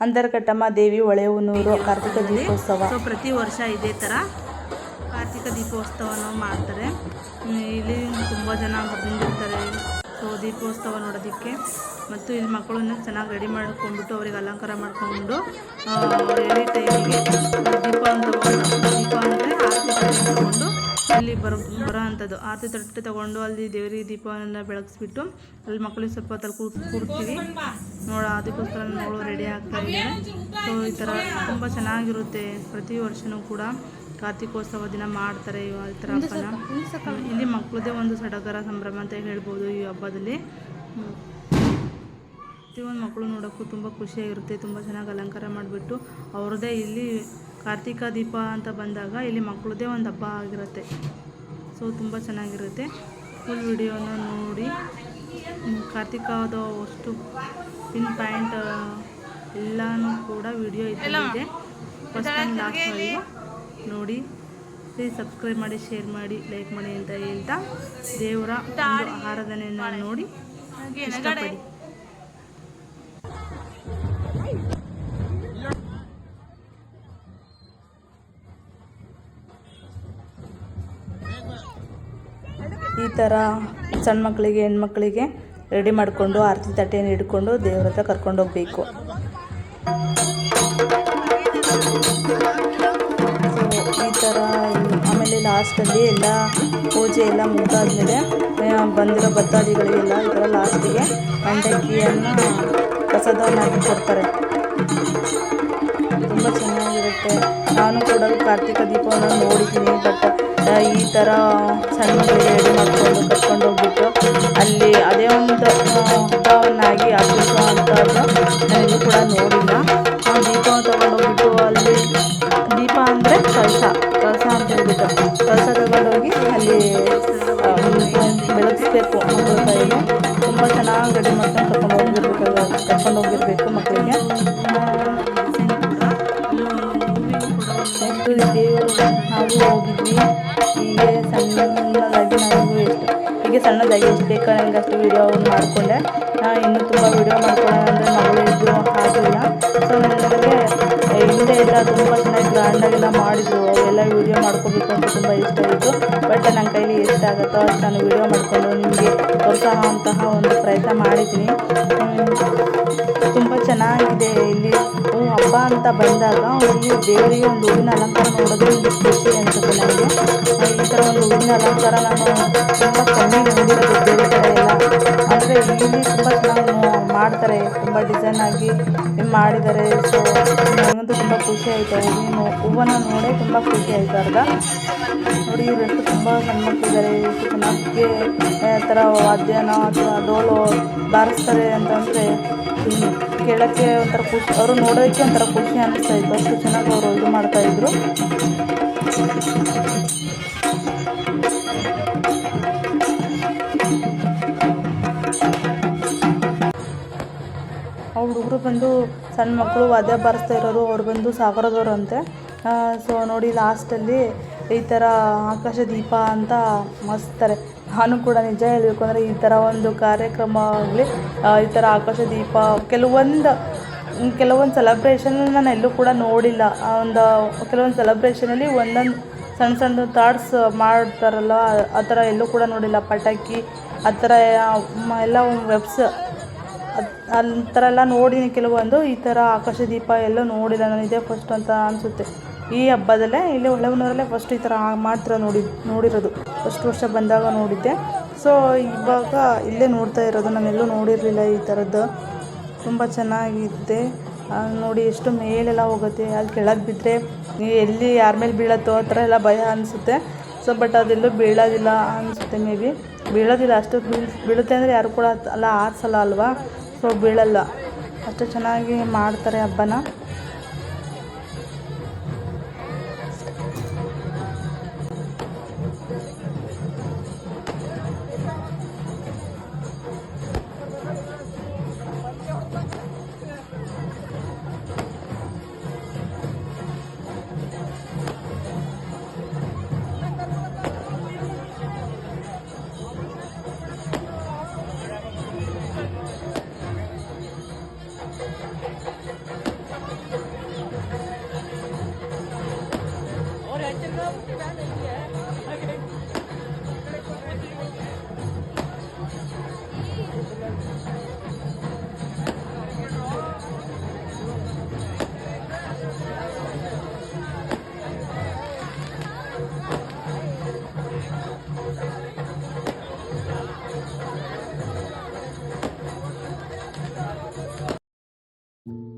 ಅಂತರಘಟ್ಟಮ್ಮ ದೇವಿ ಹೊಳೆಹೊನ್ನೂರು ಕಾರ್ತಿಕ ದೀಪೋತ್ಸವ. ಸೊ ಪ್ರತಿ ವರ್ಷ ಇದೇ ಥರ ಕಾರ್ತಿಕ ದೀಪೋತ್ಸವನ ಮಾಡ್ತಾರೆ. ಇಲ್ಲಿ ತುಂಬ ಜನ ಬಂದಿರ್ತಾರೆ. ಸೊ ದೀಪೋತ್ಸವ ನೋಡೋದಕ್ಕೆ. ಮತ್ತು ಇಲ್ಲಿ ಮಕ್ಕಳನ್ನ ಚೆನ್ನಾಗಿ ರೆಡಿ ಮಾಡ್ಕೊಂಡ್ಬಿಟ್ಟು ಅವ್ರಿಗೆ ಅಲಂಕಾರ ಮಾಡ್ಕೊಂಡು ಎಳಿ ಟೈಮಿಗೆ ದೀಪ ಅಂತ ದೀಪ ಅಂದರೆ ಆರತಿ ಇಲ್ಲಿ ಬರೋ ಬರೋ ಅಂಥದ್ದು ಆರತಿ ತಟ್ಟೆ ತಗೊಂಡು ಅಲ್ಲಿ ದೇವರಿ ದೀಪವನ್ನು ಬೆಳಗಿಸ್ಬಿಟ್ಟು ಅಲ್ಲಿ ಮಕ್ಕಳಿಗೆ ಸ್ವಲ್ಪ ಹೊತ್ತಲ್ಲಿ ಕೂತ್ ಕೂರ್ತೀವಿ ನೋಡ ಅದಕ್ಕೋಸ್ಕರ ನೋಡು ರೆಡಿ ಆಗ್ತಾ ಇದ್ದಾರೆ. ಸೊ ಈ ಥರ ತುಂಬ ಚೆನ್ನಾಗಿರುತ್ತೆ. ಪ್ರತಿ ವರ್ಷವೂ ಕೂಡ ಕಾರ್ತಿಕೋತ್ಸವ ದಿನ ಮಾಡ್ತಾರೆ ಈ ಥರ ಹಬ್ಬನ. ಇಲ್ಲಿ ಮಕ್ಕಳದೇ ಒಂದು ಸಡಗರ ಸಂಭ್ರಮ ಅಂತ ಹೇಳ್ಬೋದು ಈ ಹಬ್ಬದಲ್ಲಿ. ಪ್ರತಿಯೊಂದು ಮಕ್ಕಳು ನೋಡೋಕ್ಕೂ ತುಂಬ ಖುಷಿಯಾಗಿರುತ್ತೆ ತುಂಬ ಚೆನ್ನಾಗಿ ಅಲಂಕಾರ ಮಾಡಿಬಿಟ್ಟು. ಅವ್ರದ್ದೇ ಇಲ್ಲಿ ಕಾರ್ತಿಕ ದೀಪ ಅಂತ ಬಂದಾಗ ಇಲ್ಲಿ ಮಕ್ಕಳದೇ ಒಂದು ಹಬ್ಬ ಆಗಿರುತ್ತೆ. ಸೊ ತುಂಬ ಚೆನ್ನಾಗಿರುತ್ತೆ. ಫುಲ್ ವಿಡಿಯೋನ ನೋಡಿ. ಕಾರ್ತಿಕದ ಅಷ್ಟು ಪಿನ್ ಪ್ಯಾಂಟ್ ಎಲ್ಲನೂ ಕೂಡ ವಿಡಿಯೋ ಇದೆ. ಫಸ್ಟ್ ಟೈಮ್ ಲಾಸ್ಟ್ವರೆಗೂ ನೋಡಿ. ಪ್ಲೀಸ್ ಸಬ್ಸ್ಕ್ರೈಬ್ ಮಾಡಿ ಶೇರ್ ಮಾಡಿ ಲೈಕ್ ಮಾಡಿ ಅಂತ ಹೇಳ್ತಾ ದೇವರ ಆರಾಧನೆಯನ್ನು ನೋಡಿ. ಇಷ್ಟಪಡಿ. ಥರ ಸಣ್ಣ ಮಕ್ಕಳಿಗೆ ಹೆಣ್ಮಕ್ಳಿಗೆ ರೆಡಿ ಮಾಡಿಕೊಂಡು ಆರತಿ ತಟ್ಟೆಯನ್ನು ಹಿಡ್ಕೊಂಡು ದೇವ್ರ ಹತ್ರ ಕರ್ಕೊಂಡು ಹೋಗ್ಬೇಕು. ಈ ಥರ ಆಮೇಲೆ ಲಾಸ್ಟಲ್ಲಿ ಎಲ್ಲ ಪೂಜೆ ಎಲ್ಲ ಮುಗಿದಾದ್ಮೇಲೆ ಬಂದಿರೋ ಭಕ್ತಾದಿಗಳಿಗೆಲ್ಲ ಈ ಥರ ಲಾಸ್ಟಿಗೆ ಮಂಡಕ್ಕಿಯನ್ನು ಪ್ರಸಾದವನ್ನಾಗಿ ಕೊಡ್ತಾರೆ. ಚೆನ್ನಾಗಿರುತ್ತೆ ನಾನು ಕೂಡ ಕಾರ್ತಿಕ ದೀಪವನ್ನು ನೋಡಿದ್ದೀನಿ. ಬಟ್ ಈ ಥರ ಸಣ್ಣ ರೆಡಿ ಮಾಡಿಕೊಂಡು ಕರ್ಕೊಂಡು ಹೋಗ್ಬಿಟ್ಟು ಅಲ್ಲಿ ಅದೇ ಒಂದು ಹಬ್ಬವನ್ನಾಗಿ ಆಚರಿಸುವಂಥದ್ದು ನಾನು ಕೂಡ ನೋಡಿಲ್ಲ. ಆ, ದೀಪ ತೊಗೊಂಡೋಗ್ಬಿಟ್ಟು ಅಲ್ಲಿ ದೀಪ ಅಂದರೆ ಕಳಸ. ಕಳಸ ಅಂತ ಹೇಳ್ಬಿಟ್ಟು. ಕಳಸ ತಗೊಂಡೋಗಿ ಅಲ್ಲಿ ನೆಕ್ಸ್ಟ್ ದೇವರು ನಾವು ಹೋಗಿದ್ವಿ ಹೀಗೆ ಸಣ್ಣದಾಗಿ ನಾವು ಎಷ್ಟು ಹೀಗೆ ಸಣ್ಣದಾಗಿ ಎಷ್ಟು ಬೇಕೋ ನನಗೆ ಅಷ್ಟು ವೀಡಿಯೋ ಮಾಡಿಕೊಂಡೆ ಇನ್ನೂ ತುಂಬ ವೀಡಿಯೋ ಮಾಡ್ಕೊಳ್ಳೋಣ ಅಂದರೆ ಮಗಳು ಇದ್ದು ಆಗಿಲ್ಲ ಸೊ ನನಗೆ ಹಿಂದೆ ಎಲ್ಲ ತುಂಬ ಚೆನ್ನಾಗಿ ಗ್ರ್ಯಾಂಡಾಗೆಲ್ಲ ಮಾಡಿದ್ರು ಅವೆಲ್ಲ ವೀಡಿಯೋ ಮಾಡ್ಕೋಬೇಕು ಅಂತ ತುಂಬ ಇಷ್ಟ ಇತ್ತು ಬಟ್ ನನ್ನ ಕೈಲಿ ಎಷ್ಟಾಗುತ್ತೋ ಅಷ್ಟು ನಾನು ವೀಡಿಯೋ ಮಾಡಿಕೊಂಡು ನಿಮಗೆ ಅಂತಹ ಒಂದು ಪ್ರಯತ್ನ ಮಾಡಿದ್ದೀನಿ ತುಂಬ ಚೆನ್ನಾಗಿದೆ ಇಲ್ಲಿ ಹಬ್ಬ ಅಂತ ಬಂದಾಗ ಇಲ್ಲಿ ದೇವರಿಗೆ ಒಂದು ಹೂವಿನ ಅಲಂಕಾರ ನೋಡೋದು ಒಂದು ಖುಷಿ ಅನಿಸುತ್ತೆ ನನಗೆ ಈ ಥರ ಒಂದು ಹೂವಿನ ಅಲಂಕಾರ ನಾನು ತುಂಬ ಡಿಸೈನ್ ಆಗಿ ಮಾಡಿದ್ದಾರೆ. ಸೊ ನನಗಂತೂ ತುಂಬ ಖುಷಿ ಆಯಿತು. ಹೂವಿನ ಹೂವನ್ನು ನೋಡೇ ತುಂಬ ಖುಷಿ ಆಯಿತು, ಅರ್ಧ. ನೋಡಿ ಇವರೆಷ್ಟು ತುಂಬ ಸಣ್ಣ ಮಕ್ಕಳಿದ್ದಾರೆ ಆ ಥರ ವಾದ್ಯನ ಅಥವಾ ಡೋಲು ಬಾರಿಸ್ತಾರೆ ಅಂತಂದರೆ ಕೇಳೋಕ್ಕೆ ಒಂಥರ ಖುಷಿ, ಅವರು ನೋಡೋಕ್ಕೆ ಒಂಥರ ಖುಷಿ ಅನ್ನಿಸ್ತಾ ಇತ್ತು. ಅಷ್ಟು ಚೆನ್ನಾಗಿ ಅವರು ಇದು ಮಾಡ್ತಾಯಿದ್ರು ಹುಡುಗರು ಬಂದು ಸಣ್ಣ ಮಕ್ಕಳು ವಾದ್ಯ ಬಾರಿಸ್ತಾ ಇರೋರು, ಅವ್ರು ಬಂದು ಸಾಗರದವ್ರು ಅಂತೆ. ಸೊ ನೋಡಿ ಲಾಸ್ಟಲ್ಲಿ ಈ ಥರ ಆಕಾಶ ದೀಪ ಅಂತ ಮಸ್ತಾರೆ. ನಾನು ಕೂಡ ನಿಜ ಹೇಳಬೇಕು ಅಂದರೆ ಈ ಥರ ಒಂದು ಕಾರ್ಯಕ್ರಮ ಆಗಲಿ ಈ ಥರ ಆಕಾಶ ದೀಪ, ಕೆಲವೊಂದು ಕೆಲವೊಂದು ಸೆಲೆಬ್ರೇಷನ್ ನಾನು ಎಲ್ಲೂ ಕೂಡ ನೋಡಿಲ್ಲ. ಒಂದು ಕೆಲವೊಂದು ಸೆಲೆಬ್ರೇಷನಲ್ಲಿ ಒಂದೊಂದು ಸಣ್ಣ ಸಣ್ಣ ಥಾಟ್ಸ್ ಮಾಡ್ತಾರಲ್ಲ, ಆ ಥರ ಎಲ್ಲೂ ಕೂಡ ನೋಡಿಲ್ಲ. ಪಟಾಕಿ, ಆ ಥರ ಎಲ್ಲ ವೆಬ್ಸ್ ಆ ಥರ ಎಲ್ಲ ನೋಡಿನಿ ಕೆಲವೊಂದು. ಈ ಥರ ಆಕಾಶ ದೀಪ ಎಲ್ಲ ನೋಡಿಲ್ಲ ನಾನು. ಇದೇ ಫಸ್ಟ್ ಅಂತ ಅನಿಸುತ್ತೆ. ಈ ಹಬ್ಬದಲ್ಲೇ ಇಲ್ಲಿ ಹೊಳೆಹೊನ್ನೂರಲ್ಲೇ ಫಸ್ಟ್ ಈ ಥರ ಮಾಡ್ತಿರೋ ನೋಡಿ, ನೋಡಿರೋದು. ಫಸ್ಟ್ ವರ್ಷ ಬಂದಾಗ ನೋಡಿದ್ದೆ. ಸೊ ಇವಾಗ ಇಲ್ಲೇ ನೋಡ್ತಾ ಇರೋದು. ನಾನೆಲ್ಲೂ ನೋಡಿರಲಿಲ್ಲ ಈ ಥರದ್ದು. ತುಂಬ ಚೆನ್ನಾಗಿದೆ. ನೋಡಿ ಎಷ್ಟು ಮೇಲೆಲ್ಲ ಹೋಗುತ್ತೆ. ಅಲ್ಲಿ ಕೆಳಗೆ ಬಿದ್ದರೆ ಎಲ್ಲಿ ಯಾರ ಮೇಲೆ ಬೀಳತ್ತೋ ಆ ಥರ ಎಲ್ಲ ಭಯ ಅನಿಸುತ್ತೆ. ಸೊ ಬಟ್ ಅದೆಲ್ಲೂ ಬೀಳೋದಿಲ್ಲ ಅನಿಸುತ್ತೆ ಮೇ ಬಿ. ಬೀಳೋದಿಲ್ಲ. ಅಷ್ಟು ಬೀಳ್, ಬೀಳುತ್ತೆ ಅಂದರೆ ಯಾರು ಕೂಡ ಅಲ್ಲ ಆರಿಸಲ್ಲ ಅಲ್ವಾ? ಸೊ ಬೀಳಲ್ಲ. ಅಷ್ಟು ಚೆನ್ನಾಗಿ ಮಾಡ್ತಾರೆ ಹಬ್ಬನ. ಆ